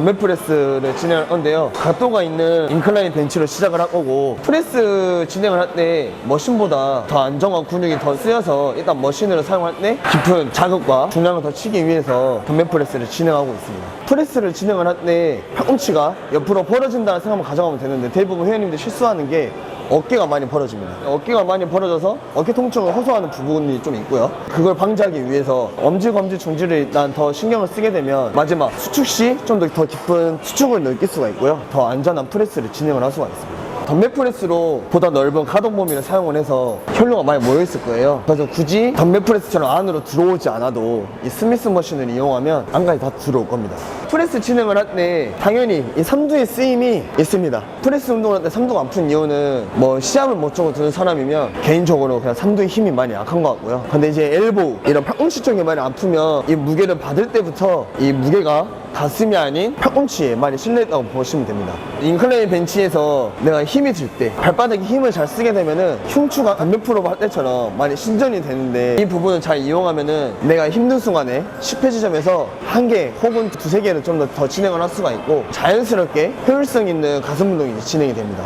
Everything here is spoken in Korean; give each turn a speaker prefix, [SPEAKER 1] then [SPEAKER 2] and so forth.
[SPEAKER 1] 덤벨 프레스를 진행할 건데요. 각도가 있는 인클라인 벤치로 시작을 할 거고 프레스 진행을 할 때 머신보다 더 안정한 근육이 더 쓰여서 일단 머신으로 사용할 때 깊은 자극과 중량을 더 치기 위해서 덤벨 프레스를 진행하고 있습니다. 프레스를 진행을 할 때 팔꿈치가 옆으로 벌어진다는 생각만 가져가면 되는데 대부분 회원님들 실수하는 게 어깨가 많이 벌어집니다. 어깨가 많이 벌어져서 어깨 통증을 호소하는 부분이 좀 있고요. 그걸 방지하기 위해서 엄지, 검지, 중지를 일단 더 신경을 쓰게 되면 마지막 수축 시 좀 더 더 깊은 수축을 느낄 수가 있고요. 더 안전한 프레스를 진행을 할 수가 있습니다. 덤벨 프레스로 보다 넓은 가동 범위를 사용을 해서 혈류가 많이 모여 있을 거예요. 그래서 굳이 덤벨 프레스처럼 안으로 들어오지 않아도 이 스미스 머신을 이용하면 안까지 다 들어올 겁니다. 프레스 진행을 할 때 당연히 이 삼두의 쓰임이 있습니다. 프레스 운동을 할 때 삼두가 아픈 이유는 뭐 시합을 못 주고 드는 사람이면 개인적으로 그냥 삼두의 힘이 많이 약한 것 같고요. 근데 이제 엘보 이런 팔꿈치 쪽이 많이 아프면 이 무게를 받을 때부터 이 무게가 가슴이 아닌 팔꿈치에 많이 실려있다고 보시면 됩니다. 인클레인 벤치에서 내가 힘이 들 때 발바닥에 힘을 잘 쓰게 되면은 흉추가 담배 프로 할 때처럼 많이 신전이 되는데 이 부분을 잘 이용하면은 내가 힘든 순간에 10회 지점에서 한 개 혹은 두세 개를 좀 더 더 진행을 할 수가 있고 자연스럽게 효율성 있는 가슴 운동이 진행이 됩니다.